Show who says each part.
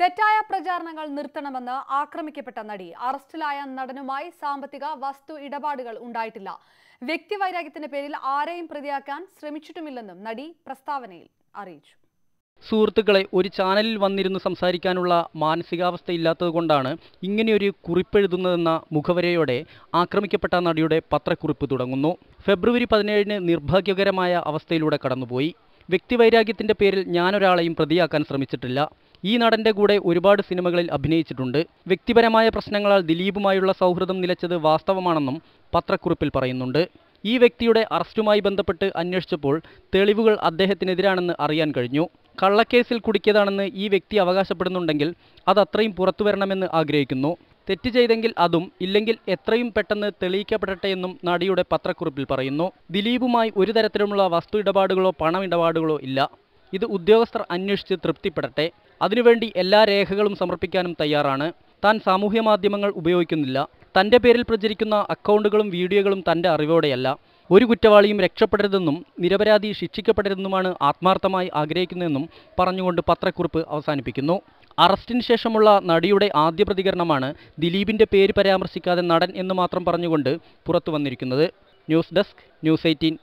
Speaker 1: തെറ്റായ പ്രചാരണങ്ങൾ നിർത്തണമെന്ന് ആക്രമിക്കപ്പെട്ട നടി അറസ്റ്റിലായ നടനുമായി സാമ്പത്തിക വസ്തു ഇടപാടുകൾ ഉണ്ടായിട്ടില്ല. വ്യക്തിവൈരാഗ്യത്തിന്റെ പേരിൽ ആരെയും പ്രതിയാക്കാൻ ശ്രമിച്ചിട്ടുമില്ലെന്നും നടി പ്രസ്താവനയിൽ അറിയിച്ചു.
Speaker 2: സുഹൃത്തുക്കളെ ഒരു ചാനലിൽ വന്നിരുന്ന് സംസാരിക്കാനുള്ള മാനസികാവസ്ഥ മാനസികാവസ്ഥയില്ലാത്തതുകൊണ്ടാണ് ഇങ്ങനെയൊരു കുറിപ്പെഴുതുന്നതെന്ന മുഖവരയോടെ ആക്രമിക്കപ്പെട്ട നടിയുടെ പത്രക്കുറിപ്പ് തുടങ്ങുന്നു. ഫെബ്രുവരി പതിനേഴിന് നിർഭാഗ്യകരമായ അവസ്ഥയിലൂടെ കടന്നുപോയി. വ്യക്തിവൈരാഗ്യത്തിന്റെ പേരിൽ ഞാനൊരാളെയും പ്രതിയാക്കാൻ ശ്രമിച്ചിട്ടില്ല. ഈ നടന്റെ കൂടെ ഒരുപാട് സിനിമകളിൽ അഭിനയിച്ചിട്ടുണ്ട്. വ്യക്തിപരമായ പ്രശ്നങ്ങളാൽ ദിലീപുമായുള്ള സൗഹൃദം നിലച്ചത് വാസ്തവമാണെന്നും പത്രക്കുറിപ്പിൽ പറയുന്നുണ്ട്. ഈ വ്യക്തിയുടെ അറസ്റ്റുമായി ബന്ധപ്പെട്ട് അന്വേഷിച്ചപ്പോൾ തെളിവുകൾ അദ്ദേഹത്തിനെതിരാണെന്ന് അറിയാൻ കഴിഞ്ഞു. കള്ളക്കേസിൽ കുടുക്കിയതാണെന്ന് ഈ വ്യക്തി അവകാശപ്പെടുന്നുണ്ടെങ്കിൽ അത് അത്രയും പുറത്തു വരണമെന്ന് ആഗ്രഹിക്കുന്നു. തെറ്റ് ചെയ്തെങ്കിൽ അതും ഇല്ലെങ്കിൽ എത്രയും പെട്ടെന്ന് തെളിയിക്കപ്പെടട്ടെ എന്നും നടിയുടെ പത്രക്കുറിപ്പിൽ പറയുന്നു. ദിലീപുമായി ഒരു തരത്തിലുമുള്ള വസ്തു ഇടപാടുകളോ പണമിടപാടുകളോ ഇല്ല. ഇത് ഉദ്യോഗസ്ഥർ അന്വേഷിച്ച് തൃപ്തിപ്പെടട്ടെ. അതിനുവേണ്ടി എല്ലാ രേഖകളും സമർപ്പിക്കാനും തയ്യാറാണ്. താൻ സാമൂഹ്യ മാധ്യമങ്ങൾ ഉപയോഗിക്കുന്നില്ല. തന്റെ പേരിൽ പ്രചരിക്കുന്ന അക്കൗണ്ടുകളും വീഡിയോകളും തന്റെ അറിവോടെയല്ല. ഒരു കുറ്റവാളിയും രക്ഷപ്പെടരുതെന്നും നിരപരാധി ശിക്ഷിക്കപ്പെടരുതെന്നുമാണ് ആത്മാർത്ഥമായി ആഗ്രഹിക്കുന്നതെന്നും പറഞ്ഞുകൊണ്ട് പത്രക്കുറിപ്പ് അവസാനിപ്പിക്കുന്നു. അറസ്റ്റിന് ശേഷമുള്ള നടിയുടെ ആദ്യ പ്രതികരണമാണ് ദിലീപിന്റെ പേര് പരാമർശിക്കാതെ നടൻ എന്ന് മാത്രം പറഞ്ഞുകൊണ്ട് പുറത്തു വന്നിരിക്കുന്നത് ന്യൂസ് ഡെസ്ക് ന്യൂസ് എയ്റ്റീൻ.